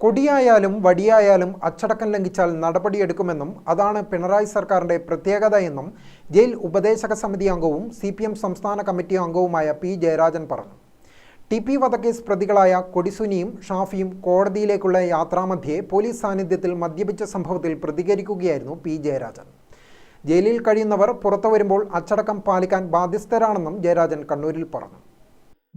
കൊടിയായാലും വടിയായാലും അച്ചടക്കം ലംഘിച്ചാൽ നടപടിയെടുക്കുമെന്നും അതാണ് പിണറായി സർക്കാരിന്റെ പ്രത്യേകത എന്നും ജയിൽ ഉപദേശക സമിതി അംഗവും സി പി എം സംസ്ഥാന കമ്മിറ്റി അംഗവുമായ പി ജയരാജൻ പറഞ്ഞു. ടി പി വധക്കേസ് പ്രതികളായ കൊടിസുനിയും ഷാഫിയും കോടതിയിലേക്കുള്ള യാത്രാമധ്യേ പോലീസ് സാന്നിധ്യത്തിൽ മദ്യപിച്ച സംഭവത്തിൽ പ്രതികരിക്കുകയായിരുന്നു പി ജയരാജൻ. ജയിലിൽ കഴിയുന്നവർ പുറത്തു വരുമ്പോൾ അച്ചടക്കം പാലിക്കാൻ ബാധ്യസ്ഥരാണെന്നും ജയരാജൻ കണ്ണൂരിൽ പറഞ്ഞു.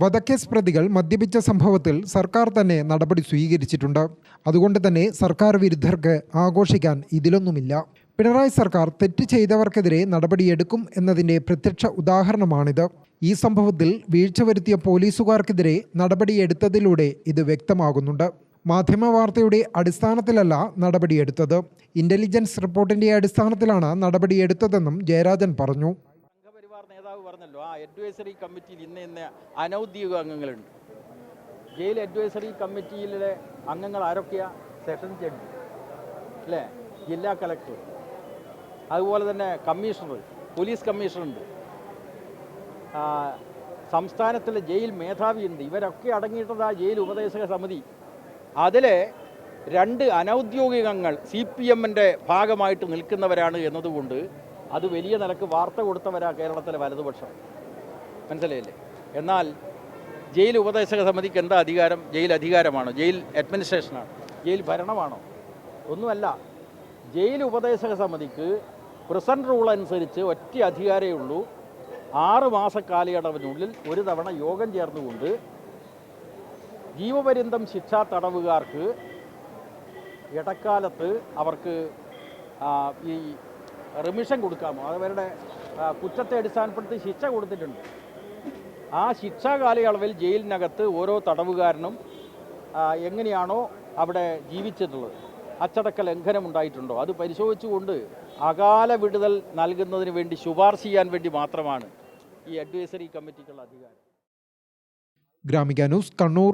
വധക്കേസ് പ്രതികൾ മദ്യപിച്ച സംഭവത്തിൽ സർക്കാർ തന്നെ നടപടി സ്വീകരിച്ചിട്ടുണ്ട്. അതുകൊണ്ട് തന്നെ സർക്കാർ വിരുദ്ധർക്ക് ആഘോഷിക്കാൻ ഇതിലൊന്നുമില്ല. പിണറായി സർക്കാർ തെറ്റ് ചെയ്തവർക്കെതിരെ നടപടിയെടുക്കും എന്നതിന്റെ പ്രത്യക്ഷ ഉദാഹരണമാണിത്. ഈ സംഭവത്തിൽ വീഴ്ച വരുത്തിയ പോലീസുകാർക്കെതിരെ നടപടിയെടുത്തതിലൂടെ ഇത് വ്യക്തമാകുന്നുണ്ട്. മാധ്യമവാർത്തയുടെ അടിസ്ഥാനത്തിലല്ല നടപടിയെടുത്തത്. ഇന്റലിജൻസ് റിപ്പോർട്ടിന്റെ അടിസ്ഥാനത്തിലാണ് നടപടിയെടുത്തതെന്നും ജയരാജൻ പറഞ്ഞു. നേതാവ് പറഞ്ഞല്ലോ ആ അഡ്വൈസറി കമ്മിറ്റിയിൽ ഇന്ന് ഇന്ന് അനൗദ്യോഗിക അംഗങ്ങളുണ്ട്. ജയിൽ അഡ്വൈസറി കമ്മിറ്റിയിലെ അംഗങ്ങൾ ആരൊക്കെയാ? സെഷൻ ജഡ്ജി അല്ലേ? ജില്ലാ കളക്ടർ അതുപോലെ തന്നെ കമ്മീഷണർ പോലീസ് കമ്മീഷണറുണ്ട് സംസ്ഥാനത്തിലെ ജയിൽ മേധാവിയുണ്ട്. ഇവരൊക്കെ അടങ്ങിയിട്ടത് ആ ജയിൽ ഉപദേശക സമിതി. അതിലെ രണ്ട് അനൗദ്യോഗികങ്ങൾ സി പി എമ്മിന്റെ ഭാഗമായിട്ട് നിൽക്കുന്നവരാണ് എന്നതുകൊണ്ട് അത് വലിയ നിലയ്ക്ക് വാർത്ത കൊടുത്തവരാ കേരളത്തിലെ വലതുപക്ഷം. മനസ്സിലായില്ലേ? എന്നാൽ ജയിൽ ഉപദേശക സമിതിക്ക് എന്താ അധികാരം? ജയിൽ അധികാരമാണോ? ജയിൽ അഡ്മിനിസ്ട്രേഷനാണ് ജയിൽ ഭരണമാണോ? ഒന്നുമല്ല. ജയിൽ ഉപദേശക സമിതിക്ക് പ്രസന്റ് റൂൾ അനുസരിച്ച് ഒറ്റ അധികാരമേ ഉള്ളൂ. ആറ് മാസ കാലയളവിനുള്ളിൽ ഒരു തവണ യോഗം ചേർന്നുകൊണ്ട് ജീവപര്യന്തം ശിക്ഷാ തടവുകാർക്ക് ഇടക്കാലത്ത് അവർക്ക് ഈ റിമിഷൻ കൊടുക്കാമോ? അവരുടെ കുറ്റത്തെ അടിസ്ഥാനപ്പെടുത്തി ശിക്ഷ കൊടുത്തിട്ടുണ്ട്. ആ ശിക്ഷാ കാലയളവിൽ ജയിലിനകത്ത് ഓരോ തടവുകാരനും എങ്ങനെയാണോ അവിടെ ജീവിച്ചിട്ടുള്ളത്. അച്ചടക്ക ലംഘനം ഉണ്ടായിട്ടുണ്ടോ? അത് പരിശോധിച്ചുകൊണ്ട് അകാല വിടുതൽ നൽകുന്നതിന് വേണ്ടി ശുപാർശ ചെയ്യാൻ വേണ്ടി മാത്രമാണ് ഈ അഡ്വൈസറി കമ്മിറ്റിക്കുള്ള അധികാരം. Gramika news Kannur.